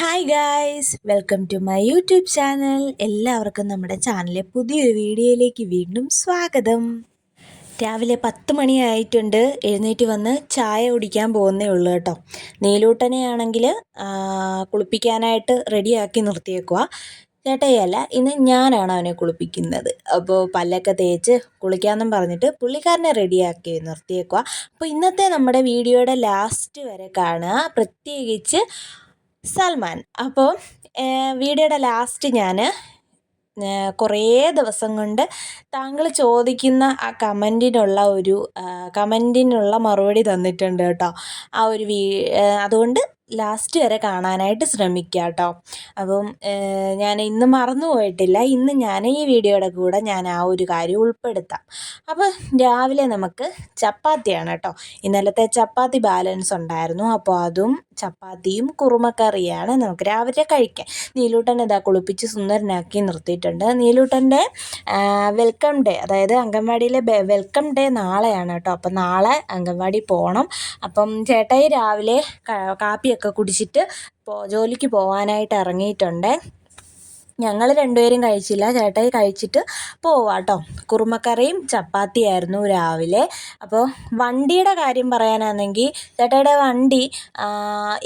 Hi guys welcome to my YouTube channel എല്ലാവർക്കും നമ്മുടെ ചാനലിലെ പുതിയൊരു വീഡിയോയിലേക്ക് വീണ്ടും സ്വാഗതം. രാവിലെ പത്ത് മണിയായിട്ടുണ്ട്. എഴുന്നേറ്റ് വന്ന് ചായ കുടിക്കാൻ പോകുന്നേ ഉള്ളൂ കേട്ടോ. നീലൂട്ടനെയാണെങ്കിൽ കുളിപ്പിക്കാനായിട്ട് റെഡിയാക്കി നിർത്തിയേക്കുക ചേട്ടയല്ല ഇന്ന് ഞാനാണ് അവനെ കുളിപ്പിക്കുന്നത്. അപ്പോൾ പല്ലൊക്കെ തേച്ച് കുളിക്കാമെന്നും പറഞ്ഞിട്ട് പുള്ളിക്കാരനെ റെഡിയാക്കി നിർത്തിയേക്കുക അപ്പോൾ ഇന്നത്തെ നമ്മുടെ വീഡിയോയുടെ ലാസ്റ്റ് വരെ കാണുക. പ്രത്യേകിച്ച് സൽമാൻ. അപ്പോൾ വീഡിയോയുടെ ലാസ്റ്റ് ഞാൻ കുറേ ദിവസം കൊണ്ട് താങ്കൾ ചോദിക്കുന്ന ആ കമന്റിനുള്ള ഒരു കമന്റിനുള്ള മറുപടി തന്നിട്ടുണ്ട് കേട്ടോ. ആ ഒരു വീ അതുകൊണ്ട് ലാസ്റ്റ് വരെ കാണാനായിട്ട് ശ്രമിക്കുക കേട്ടോ അപ്പം ഞാൻ ഇന്ന് മറന്നു പോയിട്ടില്ല. ഇന്ന് ഞാൻ ഈ വീഡിയോയുടെ കൂടെ ഞാൻ ആ ഒരു കാര്യം ഉൾപ്പെടുത്താം. അപ്പോൾ രാവിലെ നമുക്ക് ചപ്പാത്തിയാണ് കേട്ടോ ഇന്നലത്തെ ചപ്പാത്തി ബാലൻസ് ഉണ്ടായിരുന്നു. അപ്പോൾ അതും ചപ്പാത്തിയും കുറുമക്കറിയാണ് നമുക്ക് രാവിലെ കഴിക്കാൻ. നീലൂട്ടൻ ഇതാ കുളിപ്പിച്ച് സുന്ദരനാക്കി നിർത്തിയിട്ടുണ്ട്. നീലൂട്ടന്റെ വെൽക്കം ഡേ അതായത് അംഗൻവാടിയിലെ വെൽക്കം ഡേ നാളെയാണ് കേട്ടോ അപ്പം നാളെ അംഗൻവാടി പോകണം. അപ്പം ചേട്ടായി രാവിലെ കാപ്പിയൊക്കെ കുടിച്ചിട്ട് പോ ജോലിക്ക് പോകാനായിട്ട് ഇറങ്ങിയിട്ടുണ്ട്. ഞങ്ങൾ രണ്ടുപേരും കഴിച്ചില്ല. ചേട്ടായി കഴിച്ചിട്ട് പോവാട്ടോ കുറുമക്കറിയും ചപ്പാത്തിയായിരുന്നു രാവിലെ. അപ്പോൾ വണ്ടിയുടെ കാര്യം പറയാനാണെങ്കിൽ ചേട്ടായിയുടെ വണ്ടി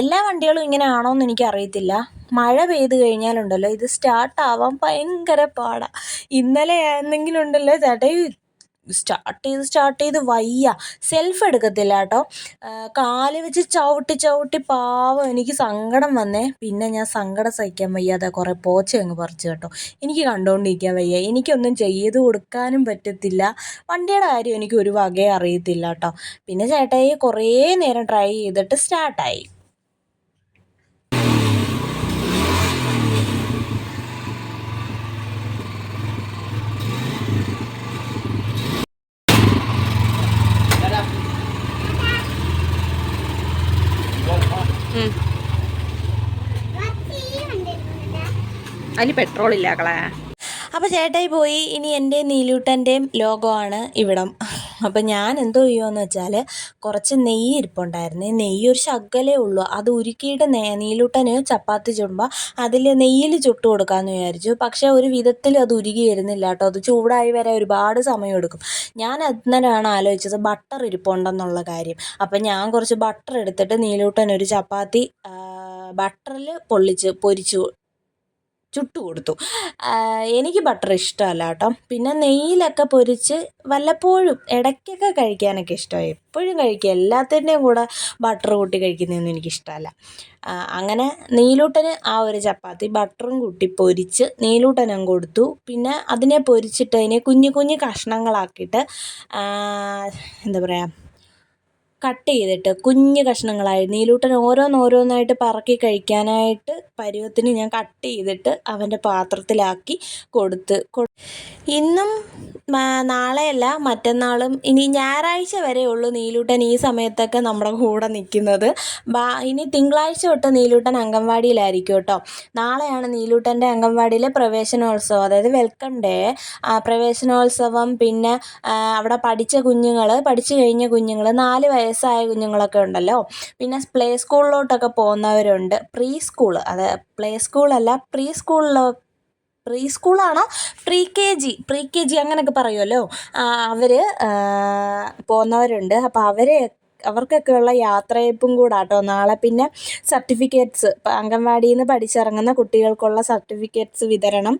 എല്ലാ വണ്ടികളും ഇങ്ങനെ ആണോ എന്ന് എനിക്കറിയത്തില്ല. മഴ പെയ്ത് കഴിഞ്ഞാലുണ്ടല്ലോ ഇത് സ്റ്റാർട്ടാവാൻ ഭയങ്കര പാടാണ് ഇന്നലെ എന്തെങ്കിലും ഉണ്ടല്ലോ ചേട്ടായി സ്റ്റാർട്ട് ചെയ്ത് സ്റ്റാർട്ട് ചെയ്ത് വയ്യ. സെൽഫ് എടുക്കത്തില്ല കേട്ടോ. കാൽ വെച്ച് ചവിട്ടി ചവിട്ടി പാവം എനിക്ക് സങ്കടം വന്നേ. പിന്നെ ഞാൻ സങ്കടം സഹിക്കാൻ വയ്യാതെ കുറേ പോച്ച അങ്ങ് പറിച്ചു കേട്ടോ. എനിക്ക് കണ്ടുകൊണ്ടിരിക്കാൻ വയ്യ. എനിക്കൊന്നും ചെയ്ത് കൊടുക്കാനും പറ്റത്തില്ല. വണ്ടിയുടെ കാര്യം എനിക്ക് ഒരു വകയെ അറിയത്തില്ല കേട്ടോ. പിന്നെ ചേട്ടായി കുറേ നേരം ട്രൈ ചെയ്തിട്ട് സ്റ്റാർട്ടായി അതിൽ പെട്രോൾ ഇല്ല കളെ അപ്പോൾ ചേട്ടായി പോയി. ഇനി എന്റെ നീലൂട്ടന്റെയും ലോകമാണ് ഇവിടം. അപ്പം ഞാൻ എന്തോ ചെയ്യുമെന്ന് വെച്ചാൽ കുറച്ച് നെയ്യ് ഇരിപ്പുണ്ടായിരുന്നു. നെയ്യ് ഒരു ശകലേ ഉള്ളൂ. അത് ഉരുക്കിയിട്ട് നീലൂട്ടന് ചപ്പാത്തി ചുടുമ്പോൾ അതിൽ നെയ്യിൽ ചുട്ട് കൊടുക്കാമെന്ന് വിചാരിച്ചു. പക്ഷേ ഒരു വിധത്തിൽ അത് ഉരുകി വരുന്നില്ല കേട്ടോ. അത് ചൂടായി വരെ ഒരുപാട് സമയം എടുക്കും. ഞാൻ അന്നേരമാണ് ആലോചിച്ചത് ബട്ടർ ഇരിപ്പുണ്ടെന്നുള്ള കാര്യം. അപ്പം ഞാൻ കുറച്ച് ബട്ടർ എടുത്തിട്ട് നീലൂട്ടൻ ഒരു ചപ്പാത്തി ബട്ടറിൽ പൊള്ളിച്ച് പൊരിച്ചു ചുട്ടു കൊടുത്തു എനിക്ക് ബട്ടർ ഇഷ്ടമല്ല കേട്ടോ. പിന്നെ നെയ്യിലൊക്കെ പൊരിച്ച് വല്ലപ്പോഴും ഇടയ്ക്കൊക്കെ കഴിക്കാനൊക്കെ ഇഷ്ടമായി എപ്പോഴും കഴിക്കുക എല്ലാത്തിന്റെയും കൂടെ ബട്ടർ കൂട്ടി കഴിക്കുന്നതൊന്നും എനിക്കിഷ്ടമല്ല. അങ്ങനെ നീലൂട്ടന് ആ ഒരു ചപ്പാത്തി ബട്ടറും കൂട്ടി പൊരിച്ച് നീലൂട്ടനും കൊടുത്തു. പിന്നെ അതിനെ പൊരിച്ചിട്ട് അതിനെ കുഞ്ഞു കുഞ്ഞു കഷ്ണങ്ങളാക്കിയിട്ട് എന്താ പറയുക കട്ട് ചെയ്തിട്ട് കുഞ്ഞ് കഷ്ണങ്ങളായി. നീലൂട്ടൻ ഓരോന്നോരോന്നായിട്ട് പറക്കി കഴിക്കാനായിട്ട് പരുവത്തിന് ഞാൻ കട്ട് ചെയ്തിട്ട് അവന്റെ പാത്രത്തിലാക്കി കൊടുത്ത് ഇന്നും നാളെയല്ല മറ്റന്നാളും ഇനി ഞായറാഴ്ച വരെ ഉള്ളൂ നീലൂട്ടൻ ഈ സമയത്തൊക്കെ നമ്മുടെ കൂടെ നിൽക്കുന്നത്. ബാ ഇനി തിങ്കളാഴ്ച തൊട്ട് നീലൂട്ടൻ അംഗൻവാടിയിലായിരിക്കും കേട്ടോ. നാളെയാണ് നീലൂട്ടന്റെ അംഗൻവാടിയിലെ പ്രവേശനോത്സവം. അതായത് വെൽക്കം ഡേ. പ്രവേശനോത്സവം പിന്നെ അവിടെ പഠിച്ച കുഞ്ഞുങ്ങൾ പഠിച്ചു കഴിഞ്ഞ കുഞ്ഞുങ്ങൾ നാല് വയസ്സായ കുഞ്ഞുങ്ങളൊക്കെ ഉണ്ടല്ലോ. പിന്നെ പ്ലേ സ്കൂളിലോട്ടൊക്കെ പോകുന്നവരുണ്ട്. പ്രീ സ്കൂൾ അത് പ്ലേ സ്കൂളല്ല പ്രീ സ്കൂളിലോ pre സ്കൂളാണോ pre K G pre K G അങ്ങനെയൊക്കെ പറയുമല്ലോ അവർ പോകുന്നവരുണ്ട് അപ്പോൾ അവരെ അവർക്കൊക്കെയുള്ള യാത്രയപ്പും കൂടാട്ടോ. നാളെ പിന്നെ സർട്ടിഫിക്കറ്റ്സ് അംഗൻവാടിയിൽ നിന്ന് പഠിച്ചിറങ്ങുന്ന കുട്ടികൾക്കുള്ള സർട്ടിഫിക്കറ്റ്സ് വിതരണം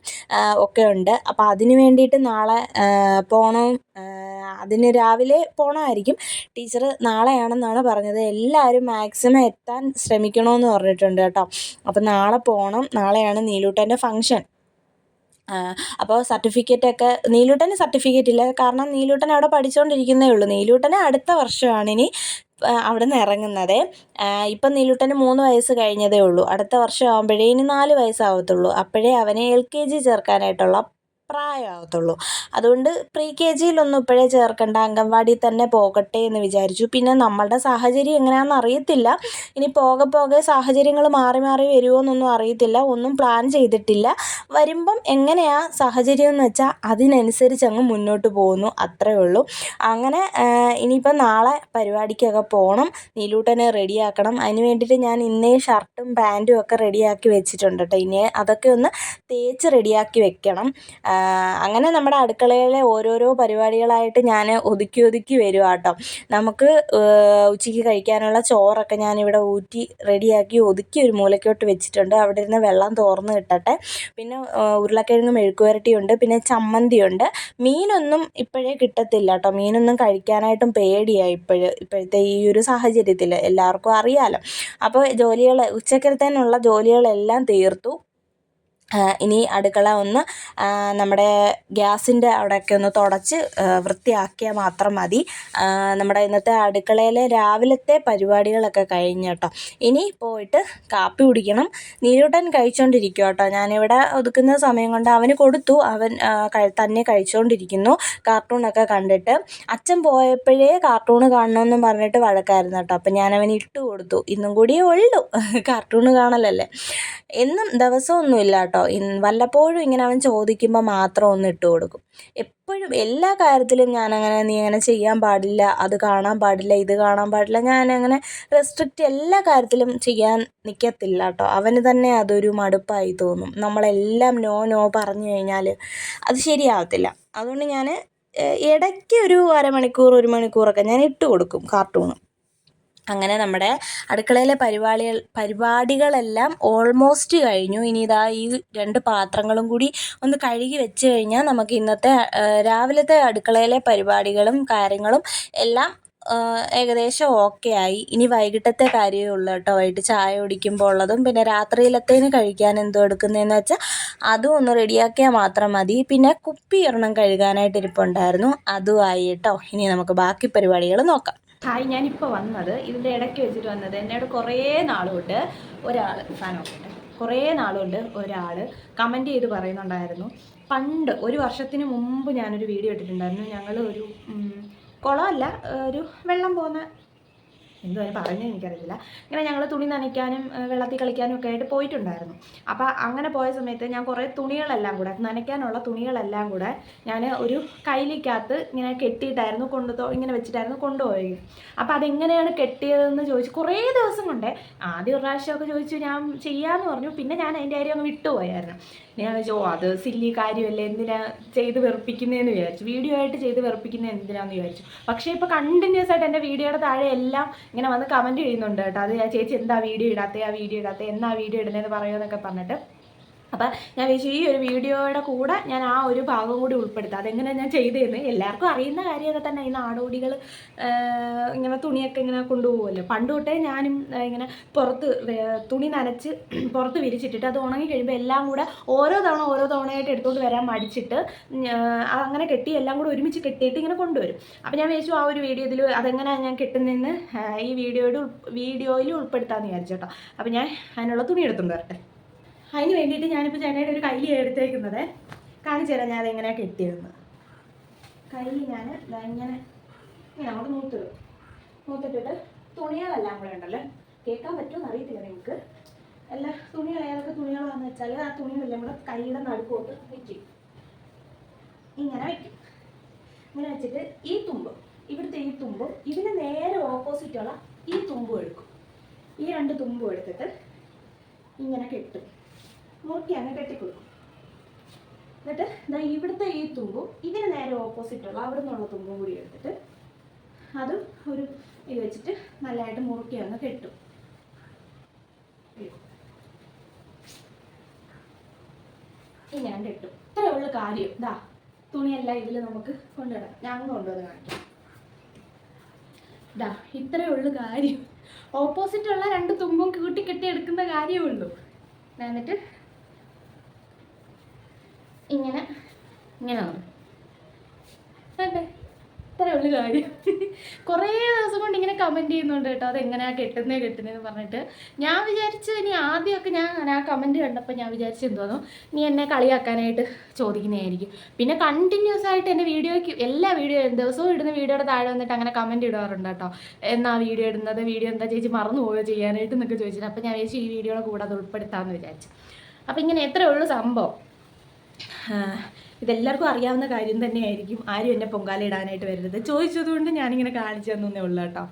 ഒക്കെ ഉണ്ട്. അപ്പോൾ അതിന് വേണ്ടിയിട്ട് നാളെ പോകണം അതിന് രാവിലെ പോകണമായിരിക്കും ടീച്ചർ നാളെയാണെന്നാണ് പറഞ്ഞത്. എല്ലാവരും മാക്സിമം എത്താൻ ശ്രമിക്കണമെന്ന് പറഞ്ഞിട്ടുണ്ട് കേട്ടോ. അപ്പോൾ നാളെ പോകണം നാളെയാണ് നീലൂട്ടന്റെ ഫംഗ്ഷൻ. അപ്പോൾ സർട്ടിഫിക്കറ്റൊക്കെ നീലൂട്ടന് സർട്ടിഫിക്കറ്റ് ഇല്ല. കാരണം നീലൂട്ടൻ അവിടെ പഠിച്ചുകൊണ്ടിരിക്കുന്നേ ഉള്ളൂ. നീലൂട്ടന് അടുത്ത വർഷമാണ് ഇനി അവിടെ നിന്ന് ഇറങ്ങുന്നത്. ഇപ്പം നീലൂട്ടന് മൂന്ന് വയസ്സ് കഴിഞ്ഞതേ ഉള്ളൂ. അടുത്ത വർഷം ആകുമ്പോഴേ ഇനി നാല് വയസ്സാവത്തുള്ളൂ. അപ്പോഴേ അവനെ എൽ കെ ജി ചേർക്കാനായിട്ടുള്ള പ്രായമാകത്തുള്ളൂ. അതുകൊണ്ട് പ്രീ കെ ജിയിലൊന്നും ഇപ്പോഴേ ചേർക്കേണ്ട അംഗൻവാടി തന്നെ പോകട്ടെ എന്ന് വിചാരിച്ചു. പിന്നെ നമ്മളുടെ സാഹചര്യം എങ്ങനെയാണെന്ന് അറിയത്തില്ല. ഇനി പോകെ പോകെ സാഹചര്യങ്ങൾ മാറി മാറി വരുമോ എന്നൊന്നും അറിയത്തില്ല. ഒന്നും പ്ലാൻ ചെയ്തിട്ടില്ല. വരുമ്പം എങ്ങനെയാ സാഹചര്യം എന്ന് വെച്ചാൽ അതിനനുസരിച്ച് അങ്ങ് മുന്നോട്ട് പോകുന്നു. അത്രേ ഉള്ളൂ. അങ്ങനെ ഇനിയിപ്പം നാളെ പരിപാടിക്കൊക്കെ പോകണം നീലൂട്ടനെ റെഡിയാക്കണം. അതിന് വേണ്ടിയിട്ട് ഞാൻ ഇന്നേ ഷർട്ടും പാന്റും ഒക്കെ റെഡിയാക്കി വെച്ചിട്ടുണ്ട് കേട്ടോ ഇനി അതൊക്കെ ഒന്ന് തേച്ച് റെഡിയാക്കി വെക്കണം. അങ്ങനെ നമ്മുടെ അടുക്കളയിലെ ഓരോരോ പരിപാടികളായിട്ട് ഞാൻ ഒതുക്കി ഒതുക്കി വരുവാ കേട്ടോ നമുക്ക് ഉച്ചയ്ക്ക് കഴിക്കാനുള്ള ചോറൊക്കെ ഞാനിവിടെ ഊറ്റി റെഡിയാക്കി ഒതുക്കി ഒരു മൂലക്കോട്ട് വെച്ചിട്ടുണ്ട്. അവിടെ ഇരുന്ന് വെള്ളം തോർന്ന് കിട്ടട്ടെ. പിന്നെ ഉരുളക്കിഴങ്ങ് മെഴുക്ക് പുരട്ടിയുണ്ട് പിന്നെ ചമ്മന്തിയുണ്ട്. മീനൊന്നും ഇപ്പോഴേ കിട്ടത്തില്ല കേട്ടോ മീനൊന്നും കഴിക്കാനായിട്ടും പേടിയാണ് ഇപ്പോഴ് ഇപ്പോഴത്തെ ഈ ഒരു സാഹചര്യത്തിൽ എല്ലാവർക്കും അറിയാമല്ലോ അപ്പോൾ ജോലികൾ ഉച്ചക്കലത്തേനുള്ള ജോലികളെല്ലാം തീർത്തു. ഇനി അടുക്കള ഒന്ന് നമ്മുടെ ഗ്യാസിന്റെ അവിടെയൊക്കെ ഒന്ന് തുടച്ച് വൃത്തിയാക്കിയാൽ മാത്രം മതി. നമ്മുടെ ഇന്നത്തെ അടുക്കളയിലെ രാവിലത്തെ പരിപാടികളൊക്കെ കഴിഞ്ഞ് കേട്ടോ. ഇനി പോയിട്ട് കാപ്പി കുടിക്കണം. നീരൂട്ടൻ കഴിച്ചുകൊണ്ടിരിക്കും കേട്ടോ. ഞാനിവിടെ ഒതുക്കുന്ന സമയം കൊണ്ട് അവന് കൊടുത്തു. അവൻ തന്നെ കഴിച്ചുകൊണ്ടിരിക്കുന്നു കാർട്ടൂണൊക്കെ കണ്ടിട്ട്. അച്ഛൻ പോയപ്പോഴേ കാർട്ടൂൺ കാണണമെന്നും പറഞ്ഞിട്ട് വഴക്കായിരുന്നു കേട്ടോ. അപ്പം ഞാനവന് ഇട്ട് കൊടുത്തു. ഇന്നും കൂടിയേ ഉള്ളൂ. കാർട്ടൂൺ കാണലല്ലേ. എന്നും ദിവസമൊന്നുമില്ല കേട്ടോ. കേട്ടോ വല്ലപ്പോഴും ഇങ്ങനെ അവൻ ചോദിക്കുമ്പോൾ മാത്രം ഒന്ന് ഇട്ട് കൊടുക്കും. എപ്പോഴും എല്ലാ കാര്യത്തിലും ഞാനങ്ങനെ നീ അങ്ങനെ ചെയ്യാൻ പാടില്ല അത് കാണാൻ പാടില്ല ഇത് കാണാൻ പാടില്ല ഞാനങ്ങനെ റെസ്ട്രിക്റ്റ് എല്ലാ കാര്യത്തിലും ചെയ്യാൻ നിൽക്കത്തില്ല കേട്ടോ അവന് തന്നെ അതൊരു മടുപ്പായി തോന്നും. നമ്മളെല്ലാം നോ നോ പറഞ്ഞു കഴിഞ്ഞാൽ അത് ശരിയാവത്തില്ല. അതുകൊണ്ട് ഞാൻ ഇടയ്ക്ക് ഒരു അരമണിക്കൂർ ഒരു മണിക്കൂറൊക്കെ ഞാൻ ഇട്ട് കൊടുക്കും കാർട്ടൂൺ അങ്ങനെ നമ്മുടെ അടുക്കളയിലെ പരിപാടികൾ പരിപാടികളെല്ലാം ഓൾമോസ്റ്റ് കഴിഞ്ഞു. ഇനി ഇതാ ഈ രണ്ട് പാത്രങ്ങളും കൂടി ഒന്ന് കഴുകി വെച്ച് കഴിഞ്ഞാൽ നമുക്ക് ഇന്നത്തെ രാവിലത്തെ അടുക്കളയിലെ പരിപാടികളും കാര്യങ്ങളും എല്ലാം ഏകദേശം ഓക്കെ ആയി. ഇനി വൈകിട്ടത്തെ കാര്യമേ ഉള്ളൂ കേട്ടോ. വൈകിട്ട് ചായ കുടിക്കുമ്പോൾ ഉള്ളതും പിന്നെ രാത്രിയിലത്തേന് കഴിക്കാൻ എന്തോ എടുക്കുന്നതെന്ന് വെച്ചാൽ അതും ഒന്ന് റെഡിയാക്കിയാൽ മാത്രം മതി. പിന്നെ കുപ്പി ഒരെണ്ണം കഴുകാനായിട്ട് ഇരിപ്പുണ്ടായിരുന്നു. അതും ആയി കേട്ടോ. ഇനി നമുക്ക് ബാക്കി പരിപാടികൾ നോക്കാം. ഹായ് ഞാനിപ്പോൾ വന്നത് ഇതിന്റെ ഇടയ്ക്ക് വെച്ചിട്ട് വന്നത് എന്നോട് കുറേ നാളുകൊണ്ട് ഒരാൾ സാധനം കുറേ നാളുകൊണ്ട് ഒരാൾ കമന്റ് ചെയ്ത് പറയുന്നുണ്ടായിരുന്നു. പണ്ട് ഒരു വർഷത്തിന് മുമ്പ് ഞാനൊരു വീഡിയോ ഇട്ടിട്ടുണ്ടായിരുന്നു. ഞങ്ങൾ ഒരു കുളമല്ല ഒരു വെള്ളം പോകുന്ന എന്തോ അതിന് എനിക്കറിയില്ല ഇങ്ങനെ ഞങ്ങൾ തുണി നനയ്ക്കാനും വെള്ളത്തിൽ കളിക്കാനും ഒക്കെ ആയിട്ട് പോയിട്ടുണ്ടായിരുന്നു. അപ്പോൾ അങ്ങനെ പോയ സമയത്ത് ഞാൻ കുറേ തുണികളെല്ലാം കൂടെ നനയ്ക്കാനുള്ള തുണികളെല്ലാം കൂടെ ഞാൻ ഒരു കൈലിക്കകത്ത് ഇങ്ങനെ കെട്ടിയിട്ടായിരുന്നു കൊണ്ടു ഇങ്ങനെ വെച്ചിട്ടായിരുന്നു കൊണ്ടുപോയി അപ്പോൾ അതെങ്ങനെയാണ് കെട്ടിയതെന്ന് ചോദിച്ചു കുറേ ദിവസം കൊണ്ടേ ആദ്യം പ്രാവശ്യമൊക്കെ ചോദിച്ചു ഞാൻ ചെയ്യാമെന്ന് പറഞ്ഞു. പിന്നെ ഞാൻ അതിന്റെ കാര്യം അങ്ങ് വിട്ടുപോയായിരുന്നു. ഞാൻ വെച്ചു ഓ അത് സില്ലി കാര്യമല്ലേ? എന്തിനാ ചെയ്ത് വെറുപ്പിക്കുന്നതെന്ന് വിചാരിച്ചു. വീഡിയോ ആയിട്ട് ചെയ്ത് വെറുപ്പിക്കുന്നത് എന്തിനാന്ന് വിചാരിച്ചു. പക്ഷേ ഇപ്പോൾ കണ്ടിന്യൂസ് ആയിട്ട് എന്റെ വീഡിയോയുടെ താഴെ എല്ലാം ഇങ്ങനെ വന്ന് കമന്റ് ചെയ്യുന്നുണ്ട് കേട്ടോ. അത് ചേച്ചി എന്താ വീഡിയോ ഇടാത്തേ? ആ വീഡിയോ ഇടാത്തേ? എന്നാ വീഡിയോ ഇടുന്നതെന്ന് പറയുമെന്നൊക്കെ പറഞ്ഞിട്ട് അപ്പം ഞാൻ വിചാരിച്ചു ഈ ഒരു വീഡിയോയുടെ കൂടെ ഞാൻ ആ ഒരു ഭാഗം കൂടി ഉൾപ്പെടുത്താം. അതെങ്ങനെ ഞാൻ ചെയ്തതെന്ന് എല്ലാവർക്കും അറിയുന്ന കാര്യമൊക്കെ തന്നെ. ഈ നാടോടികൾ ഇങ്ങനെ തുണിയൊക്കെ ഇങ്ങനെ കൊണ്ടുപോകുമല്ലോ. പണ്ട് തൊട്ടേ ഞാനും ഇങ്ങനെ പുറത്ത് തുണി നനച്ച് പുറത്ത് വിരിച്ചിട്ടിട്ട് അത് ഉണങ്ങി കഴിയുമ്പോൾ എല്ലാം കൂടെ ഓരോ തവണ ഓരോ തവണയായിട്ട് എടുത്തുകൊണ്ട് വരാൻ മടിച്ചിട്ട് അങ്ങനെ കെട്ടി എല്ലാം കൂടെ ഒരുമിച്ച് കെട്ടിയിട്ട് ഇങ്ങനെ കൊണ്ടുവരും. അപ്പം ഞാൻ വിചാരിച്ചു ആ ഒരു വീഡിയോ ഇതിൽ അതെങ്ങനെയാണ് ഞാൻ കെട്ടുന്നതെന്ന് ഈ വീഡിയോയുടെ വീഡിയോയിൽ ഉൾപ്പെടുത്താമെന്ന് വിചാരിച്ചു കേട്ടോ. അപ്പം ഞാൻ അതിനുള്ള തുണി എടുത്തുകൊണ്ട് വരട്ടെ. അതിന് വേണ്ടിയിട്ട് ഞാനിപ്പോൾ ചേട്ടയുടെ ഒരു കയ്യിൽ എടുത്തേക്കുന്നത്. കാണിച്ചു തരാം ഞാൻ അതെങ്ങനെയാണ് കെട്ടിയിരുന്നത് കൈ ഞാൻ ഇങ്ങനെ ഇങ്ങനെ അങ്ങോട്ട് നൂത്തിടും നൂത്തിട്ടിട്ട് തുണികളെല്ലാം കൂടെ ഉണ്ടല്ലോ? കേൾക്കാൻ പറ്റുമോ അറിയത്തില്ല നിങ്ങൾക്ക്. എല്ലാ തുണികൾ ഏതൊക്കെ തുണികളാണെന്ന് വെച്ചാൽ ആ തുണികളെല്ലാം കൂടെ കൈയുടെ നടുക്കോട്ട് വയ്ക്കും ഇങ്ങനെ വയ്ക്കും ഇങ്ങനെ വെച്ചിട്ട് ഈ തുമ്പ് ഇവിടുത്തെ ഈ തുമ്പും ഇതിന് നേരെ ഓപ്പോസിറ്റുള്ള ഈ തുമ്പും എടുക്കും. ഈ രണ്ട് തുമ്പും എടുത്തിട്ട് ഇങ്ങനെ കെട്ടും. മുറുക്കി അങ്ങ് കെട്ടിക്കൊടുക്കും. എന്നിട്ട് ദാ ഇവിടുത്തെ ഈ തുമ്പും ഇതിന് നേരെ ഓപ്പോസിറ്റുള്ള അവിടെ നിന്നുള്ള തുമ്പും കൂടി എടുത്തിട്ട് അതും ഒരു ഇത് വെച്ചിട്ട് നല്ലതായിട്ട് മുറുക്കി അങ്ങ് കെട്ടും. ഇങ്ങനെ കെട്ടും. ഇത്രയേ ഉള്ളു കാര്യം. ഇതാ തുണിയെല്ലാം ഇതിൽ നമുക്ക് കൊണ്ടുവരാം. ഞാൻ കൊണ്ടുവന്ന് കാണിക്കാം. ഇതാ ഇത്രയേ ഉള്ളു കാര്യം. ഓപ്പോസിറ്റുള്ള രണ്ട് തുമ്പും കൂട്ടി കെട്ടി എടുക്കുന്ന കാര്യമേ ഉള്ളൂ. എന്നിട്ട് ഇങ്ങനെ. ഇങ്ങനെ വന്നു അത്രേ ഉള്ളു കാര്യം. കുറേ ദിവസം കൊണ്ട് ഇങ്ങനെ കമന്റ് ചെയ്യുന്നുണ്ട് കേട്ടോ. അതെങ്ങനെയാണ് കെട്ടുന്നേ കെട്ടുന്നതെന്ന് പറഞ്ഞിട്ട്. ഞാൻ വിചാരിച്ചു ഇനി ആദ്യമൊക്കെ ഞാൻ ആ കമന്റ് കണ്ടപ്പോൾ ഞാൻ വിചാരിച്ചു എന്തോന്നു നീ എന്നെ കളിയാക്കാനായിട്ട് ചോദിക്കുന്നതായിരിക്കും. പിന്നെ കണ്ടിന്യൂസ് ആയിട്ട് എന്റെ വീഡിയോയ്ക്ക് എല്ലാ വീഡിയോ ദിവസവും ഇടുന്ന വീഡിയോയുടെ താഴെ വന്നിട്ട് അങ്ങനെ കമന്റ് ഇടാറുണ്ട് കേട്ടോ. എന്നാ വീഡിയോ ഇടുന്നത്? വീഡിയോ എന്താ ചേച്ചി മറന്നു പോയോ ചെയ്യാനായിട്ട് എന്നൊക്കെ ചോദിച്ചിട്ട്. അപ്പോൾ ഞാൻ ചേച്ചി ഈ വീഡിയോയുടെ കൂടെ അത് ഉൾപ്പെടുത്താമെന്ന് വിചാരിച്ചു. അപ്പോൾ ഇങ്ങനെ എത്രയേ ഉള്ളൂ സംഭവം. ഇതെല്ലാവർക്കും അറിയാവുന്ന കാര്യം തന്നെയായിരിക്കും. ആരും എന്നെ പൊങ്കാല ഇടാനായിട്ട് വരരുത്. ചോദിച്ചതുകൊണ്ട് ഞാനിങ്ങനെ കാണിച്ചു തന്നേ ഉള്ളൂ കേട്ടോ.